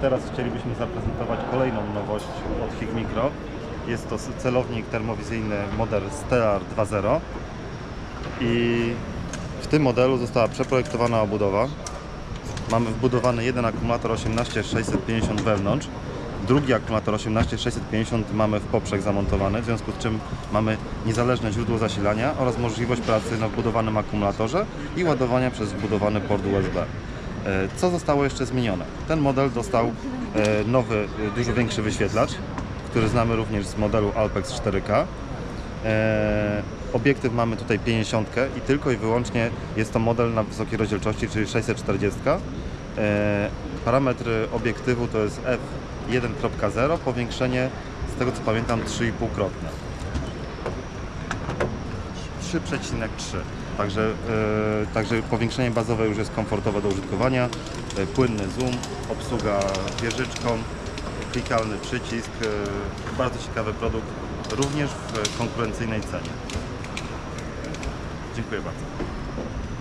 teraz chcielibyśmy zaprezentować kolejną nowość od HIG Micro. Jest to celownik termowizyjny model Stellar 2.0 i w tym modelu została przeprojektowana obudowa. Mamy wbudowany jeden akumulator 18650 wewnątrz, drugi akumulator 18650 mamy w poprzek zamontowany, w związku z czym mamy niezależne źródło zasilania oraz możliwość pracy na wbudowanym akumulatorze i ładowania przez wbudowany port USB. E, Co zostało jeszcze zmienione? Ten model dostał e, nowy, e, dużo większy wyświetlacz, który znamy również z modelu Alpex 4K. E, obiektyw mamy tutaj 50 i tylko i wyłącznie jest to model na wysokiej rozdzielczości, czyli 640. E, parametry obiektywu to jest f1.0, powiększenie z tego co pamiętam 3,5-krotne. 3,3. Także, e, także powiększenie bazowe już jest komfortowe do użytkowania. E, płynny zoom, obsługa wieżyczką, klikalny przycisk. E, bardzo ciekawy produkt, również w konkurencyjnej cenie. Dziękuję bardzo.